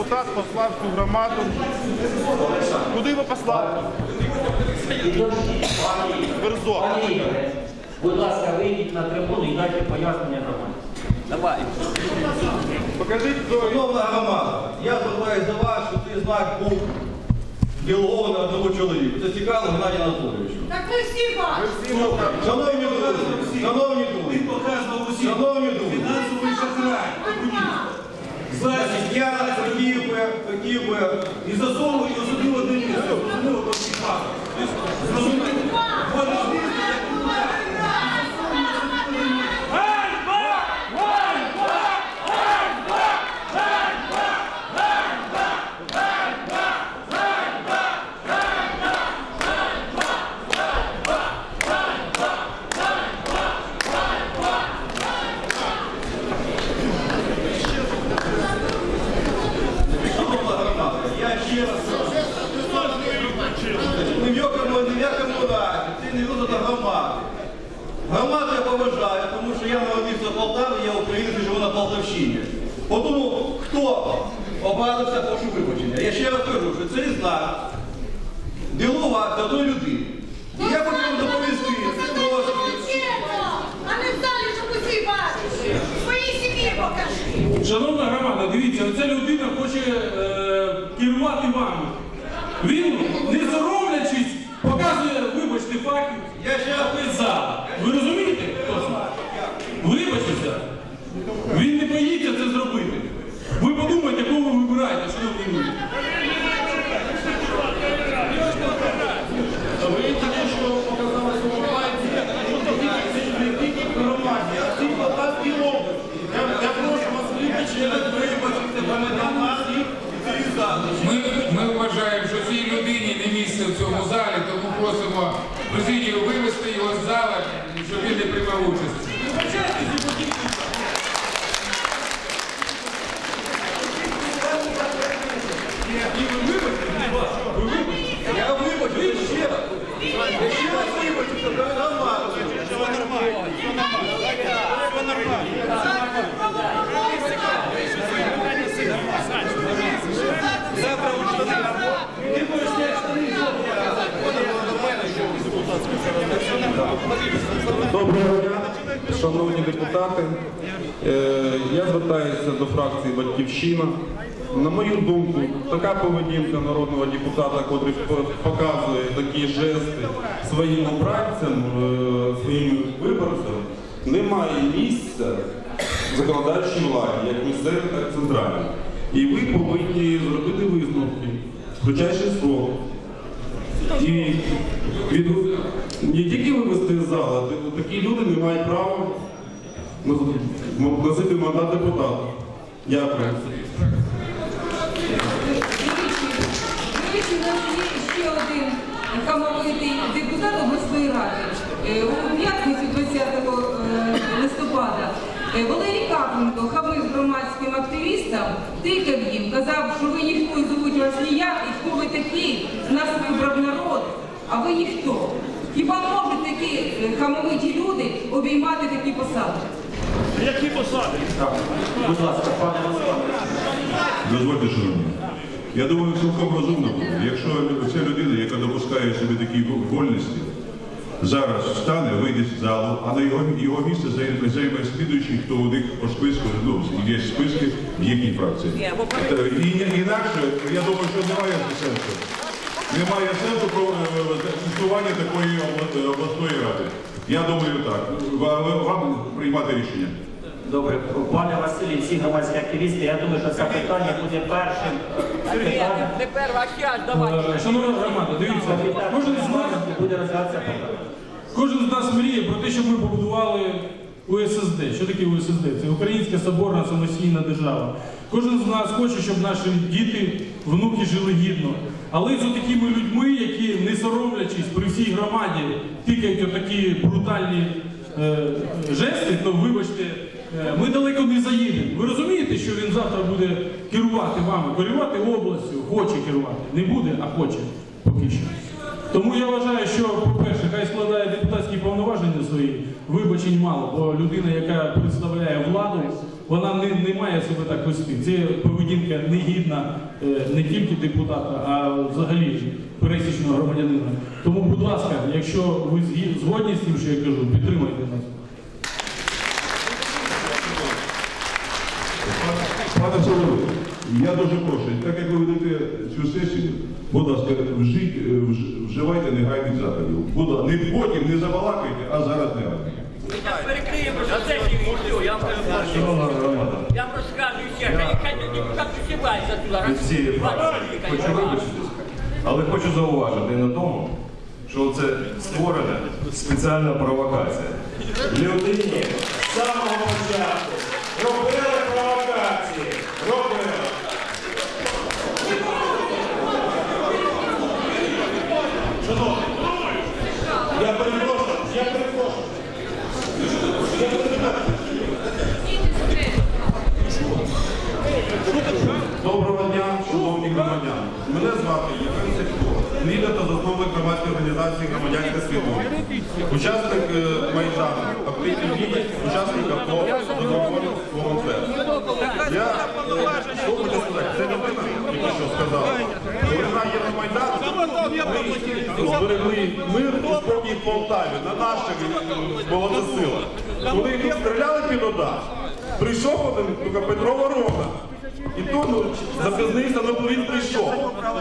депутат послав цю громаду. Куди ви послали? Верзо. Будь ласка, вийдіть на трибуну і дайте пояснення громаді. Давай. Покажіть Шановна громада, я звертаюся до вас, що цей знак був делегований одному чоловіку. Це цікаво Геннадію Анатолійовичу. Так ви всі бачите. Шановні друзі, шановні друзі, шановні друзі, фінансовий шахрай. Значить, я хотів би, хотів би І засовую, і осудив одне місце. Зрозуміло, про всіх. Зрозуміло. Вони ж місце, як шановна громада, я ще раз ні в якому, ні в якому разі, це не визнана громади. Громаду я поважаю, тому що я народився в Полтаві, я українець і живу на Полтавщині. Тому хто образився, прошу вибачення. Я ще раз кажу, що цей знак ділувався до людини. І я хочу вам доповісти, а не в залі, щоб усі бачили. Своїй сім'ї покажи. Шановна громада, дивіться, оця людина хоче е, керувати вами. Він, не соромлячись, показує, вибачте, факт. Я ще раз весь зал. Ви розумієте? хто це? Вибачтеся. Він не боїться це зробити. Ви подумайте, кого ви вибираєте, шановні люди. Ви тільки що показали свого пальця, не тільки в громаді, а в цій Полтавській області. Я, я прошу вас вибачити, вибачити громадян всіх цієї зали. Ми, ми вважаємо, що цій людині не місце в цьому залі, тому просимо президію вивести його з зали, щоб він не приймав участь. Я вибачу, ще раз. Я ще раз вибачу, що громаду. Доброго дня, шановні депутати. Е, Я звертаюся до фракції Батьківщина. На мою думку, така поведінка народного депутата, який показує такі жести своїм обранцям, е, своїм виборцям, не має місця в законодавчій владі, як місцевій, так і центральній. І ви повинні зробити висновки в кратчайший срок. І від, не тільки вивести з зала, такі люди не мають права носити мандат депутата. Дякую. У нас є ще один хамовитий депутат обласної ради. Е, У п'ятницю 20 е, листопада е, Валерій Капленко хамив громадським активістам, тикав їм, казав, що ви ніхто і звуть вас ніяк, і хто ви такі, нас вибрав народ, а ви ніхто. Хіба можуть такі хамовиті люди обіймати такі посади? Які посади? Будь ласка, пане. Дозвольте, шановні. Я думаю, цілком розумно буде. Якщо ця людина, яка допускає собі такі вольності, зараз встане, вийде з залу, а на його, його місце займе, займе слідуючий, хто у них по списку, ну, є списки в їхній фракції. Е, І, інакше, я думаю, що немає сенсу. Немає сенсу про е, існування такої обласної ради. Я думаю так. Вам приймати рішення. Добре, пане Василій, всі громадські активісти, я думаю, що це питання буде першим. Е, Шановна громада, дивіться, кожен з нас буде розглядатися питання. Кожен з нас мріє про те, щоб ми побудували УССД. Що таке УССД? Це Українська Соборна самостійна держава. Кожен з нас хоче, щоб наші діти, внуки жили гідно. Але з такими людьми, які не соромлячись при всій громаді, тикають отакі брутальні е, жести, то вибачте, е, ми далеко не заїдемо. Ви розумієте, що він завтра буде керувати вами, керувати областю, хоче керувати. Не буде, а хоче поки що. Тому я вважаю, що, по-перше, хай складає депутатські повноваження свої, вибачень мало, бо людина, яка представляє владу, вона не, не має себе так вести. Це поведінка негідна е, не тільки депутата, а взагалі пересічного громадянина. Тому, будь ласка, якщо ви згодні з тим, що я кажу, підтримайте нас. Я дуже прошу, так як ви ведете цю сесію, будь ласка, вжить, е, вж- вживайте негайних заходів. Будь ласка, не потім не забалакайте, а зараз негайно. Перекриємо, це не я вам перепрошую. Я вам розказую ще, хай депутат присівається туди. Хочу вибачитись, але хочу зауважити на тому, що це створена спеціальна провокація. Людині самого Доброго дня, шановні громадяни. Мене звати Євген Селько, лідер та засновник громадської організації Громадянська свідомість. Учасник е, Майдану, активний діяч, учасник АТО, доброволець волонтер. Зберегли мир і спокій Полтаві на наших молодих силах. Коли їх стріляли під удар, прийшов один тільки Петро Ворона. І тут ну, запізнився, ну він прийшов.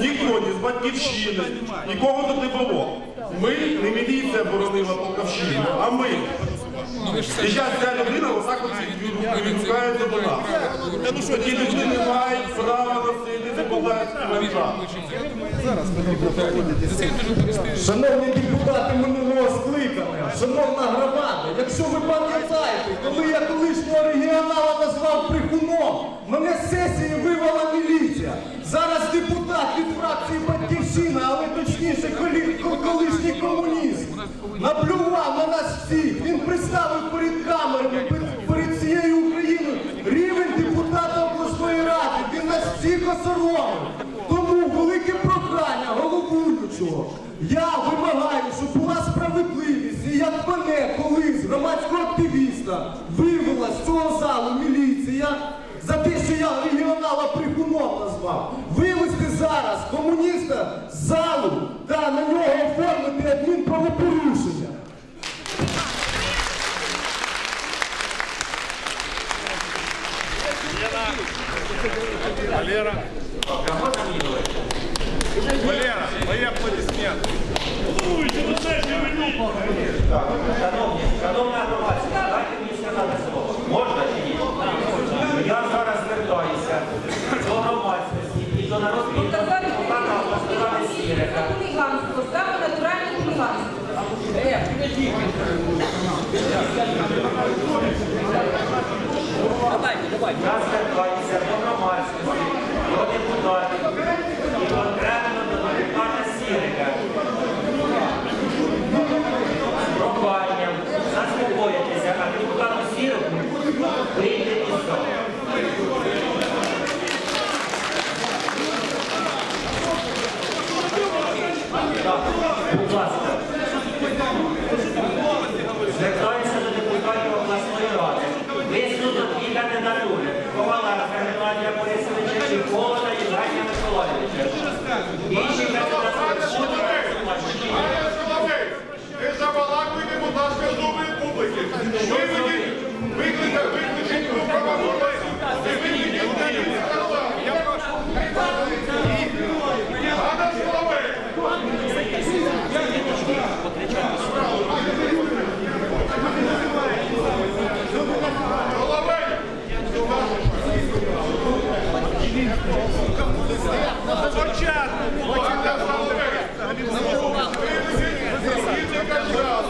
Ніхто, ні з батьківщини, нікого тут не було. Ми, не міліція боронила Полтавщину, а ми. І зараз ця людина отак от відгукається до нас. Такі люди не мають права носити депутатський мандат. Шановні депутати минулого скликання, шановна громада, якщо ви пам'ятаєте, коли я колишнього регіонала назвав брехуном, мене з сесії вивела міліція. Зараз депутат від фракції Батьківщина, але точніше колишній комуніст, Валера, мои аплодисменты. Шановні, шановна громадська, дайте мені сказати слово. Можна чи ні? Я зараз звертаюся до громадськості і до народних Показати депутата Остапа Сірика. хуліганство, саме натуральне хуліганство. Давайте, давайте. До громадськості, до депутатів і до депутата Сірика. З проханням заспокоїтися, а депутату Сірику вийти із залу. Так, Будь ласка. Звертаюся до депутатів обласної ради. Висунуть дві кандидатури. Коваларка Геннадія Борисовича чи Холода Євгенія Миколаївича. Інші кандидатури Ви забалакуєте, будь ласка, з доброї публіки. Викликайте, викликайте, викликайте правоохоронців. І викликайте Данілу Казак. Я прошу. Пане Соловей, Соловей,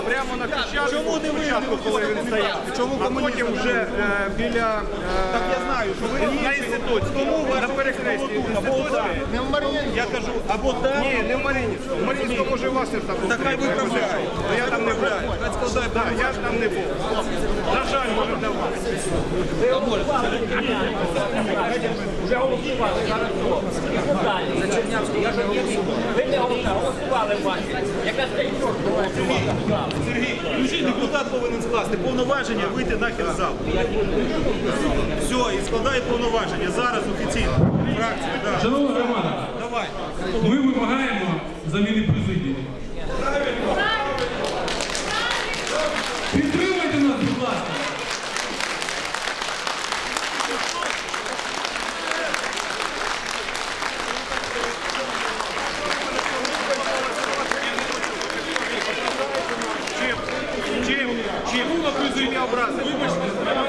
Прямо на Хрещатику. Чому не спочатку, коли він стояв? Чому а потім вже е, біля... так я знаю, що ви на інституті. Тому на перехресті. Не в Мар'їнському. Я кажу, або так. Ні, не в Мар'їнському. В Мар'їнському може і вас не там. Так хай виправляють. Я там не був. Так, я ж там не був. На жаль, може для вас. Вже голосували, зараз що? Далі. За Чернявський, я об'явив. Ви не голосували, бачите. Яка стоїть. Сергій, ключі депутат повинен скласти повноваження вийти нахер з залу. Все. складає повноваження зараз офіційно. Шановна громада, ми вимагаємо заміни президії. Підтримайте нас, будь ласка. Чим? Чим? Чим? Чим я образив?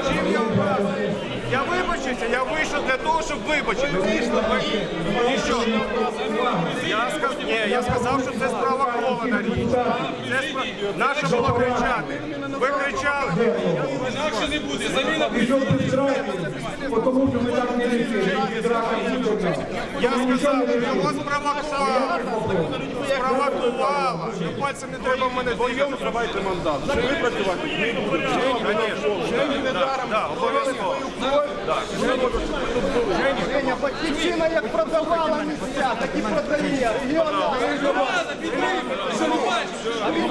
Чим я образив? Я вибачився, я вийшов для того, щоб вибачитися. І що? Я сказав, ні, я сказав, що це спровокована річ. Це спро... Наше було кричати. Ви кричали. Інакше не Прийшов без драки, тому що ми так не рішили. Я сказав, що його спровокувала. Спровокувала. Ну, Пальцем не треба в мене двоєм зривайте мандат. Що ви працювати? Звісно. Так, обов'язково. Женя, батьківщина як продавала місця, так і продає. Регіонал. А він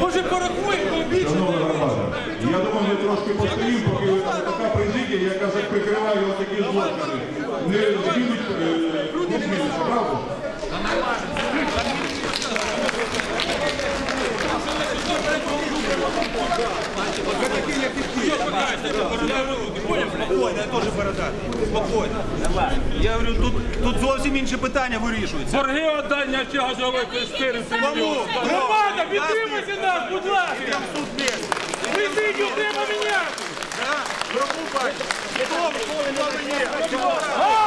Може порахуємо більше? Я думаю, ми трошки постоїмо, поки така президія, яка прикриває отакі злочини, не змінить е, не? Спокійно, я теж бородатий. Спокійно. Я говорю, тут, тут зовсім інші питання вирішуються. Борги отдання ще газових 400 Кому? Громада, підтримайте нас, будь ласка. Президію треба міняти. Хто? Хто він там є? Ганьба!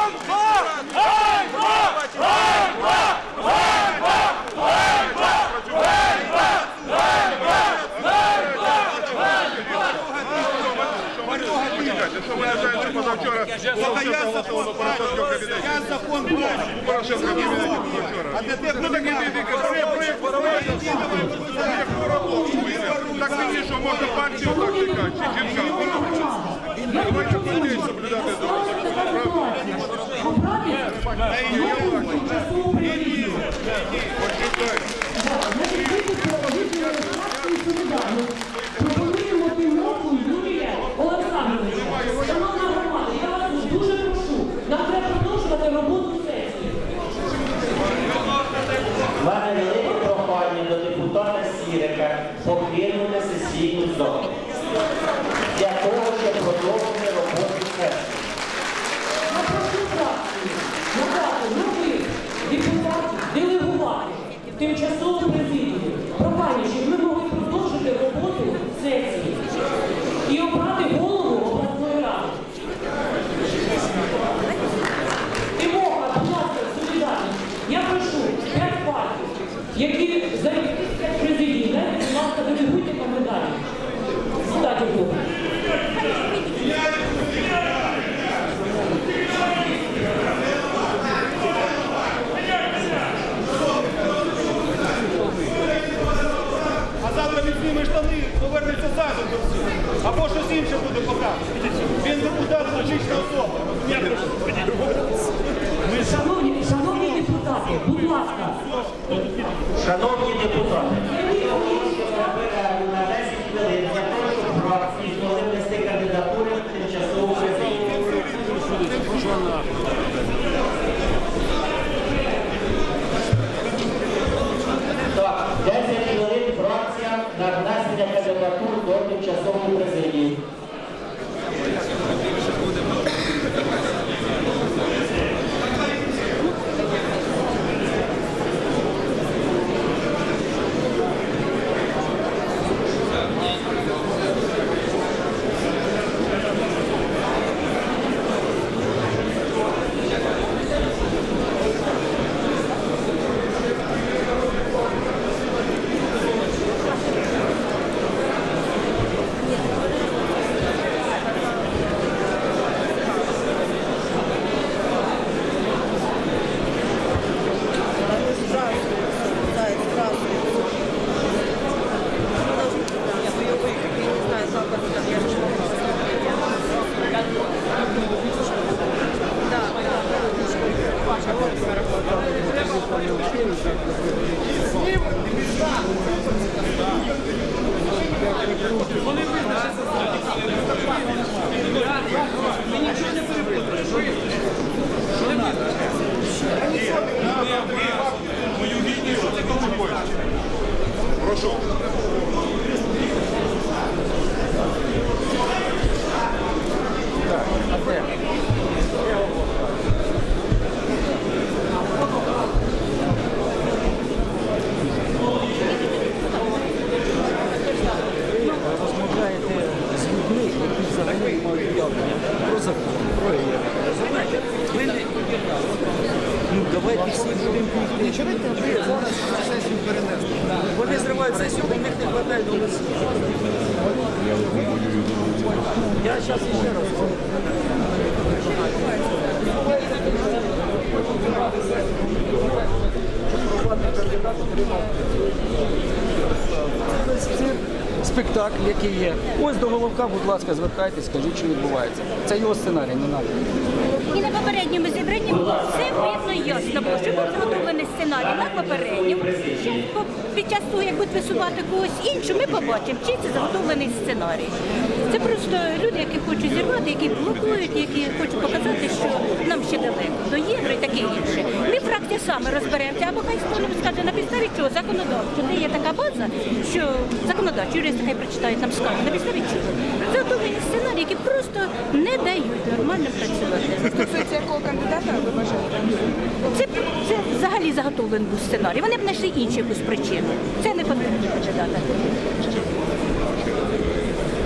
Будь ласка, Шановні депутати, Thank you. Спектакль, який є. Ось до головка, будь ласка, звертайтесь, скажіть, що відбувається. Це його сценарій, не надо. І на попередньому зібранні було все видно ясно, що був зготовлений сценарій на попередньому. Під час того, як будуть висувати когось іншого, ми побачимо, чи це заготовлений сценарій. Це просто люди, які хочуть зірвати, які блокують, які хочуть показати, що нам ще далеко до євро і таке інше. Ми фракція саме розберемося, або хай хто скаже на підставі чого законодавчо. Де є така база, що законодавчі юристи хай прочитають нам скажуть, на підставі чого. Заготовлені сценарії, які просто не дають нормально працювати. Стосується якого кандидата ви бажаєте? Це, це взагалі заготовлений був сценарій. Вони б знайшли іншу якусь причину. Це не потрібно кандидата.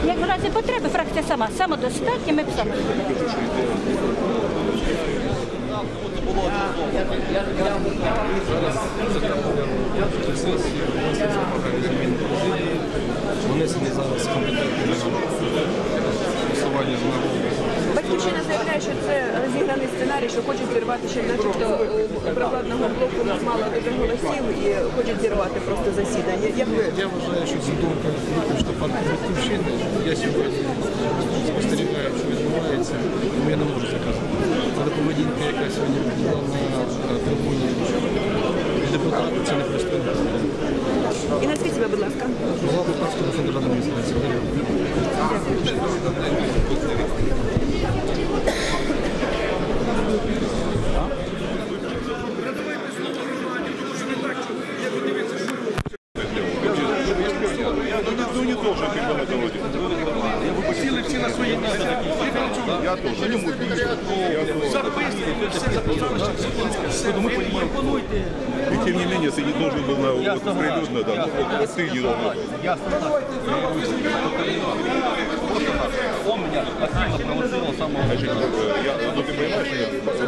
Як в разі потреби, фракція сама самодостатня, ми б саме. Внесені зараз компетентні голосування на Батьківщина заявляє, що це розіграний сценарій, що хочуть зірвати, щоб начебто провладного блоку нас мало дуже голосів і хочуть зірвати просто засідання. Як ви? Я вважаю, що це думка виключно партії Батьківщини. Я сьогодні спостерігаю, що відбувається, тому я не можу сказати. Але поведінка, яка сьогодні була на трибуні депутата, це не пристойно. І назвіть себе, будь ласка. Голова Полтавської федеральної адміністрації. Ну не должен ты в этом роде. Ви посіли всі на свої місця. Я тоже. Записуйте, все записали, все ви пропонуйте. И тем не менее, ты не должен был на вот, прилюдно, да, ну, вот, ты не должен был. Он меня активно провоцировал с самого Значит, э, я, ну ты понимаешь,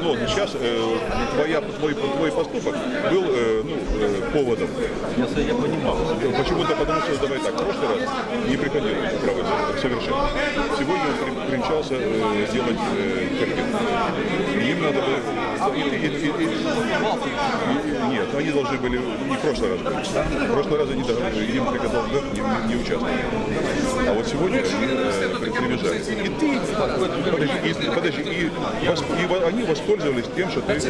ну, сейчас э, твоя, твой, твой поступок был э, ну, э, поводом. Я, я понимал. Почему-то потому что, давай так, в прошлый раз не приходил проводить совершенно. Сегодня он при- примчался э, делать э, Им надо было... и- и- и- и- и- нет, они должны были не в прошлый раз были. В прошлый раз они даже- им приказал не, не- не участвовать. А вот сегодня они э, приезжают. И ты, подожди, и, подожди, и, и они воспользовались тем, что ты,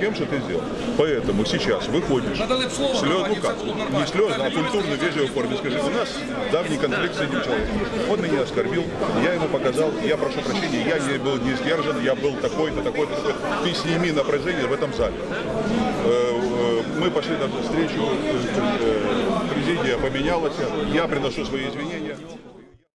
тем, что ты сделал. Поэтому сейчас выходишь, слез, ну как, не слезно, а культурно, вежливой форме, скажи, у нас давний конфликт с этим человеком. Он меня оскорбил, я ему показал, я прошу прощения, я не был не сдержан, я был такой-то, такой-то, такой Ты сними напряжение в этом зале. Э, э, Мы пошли на встречу, э, президия поменялась, я приношу свои извинения.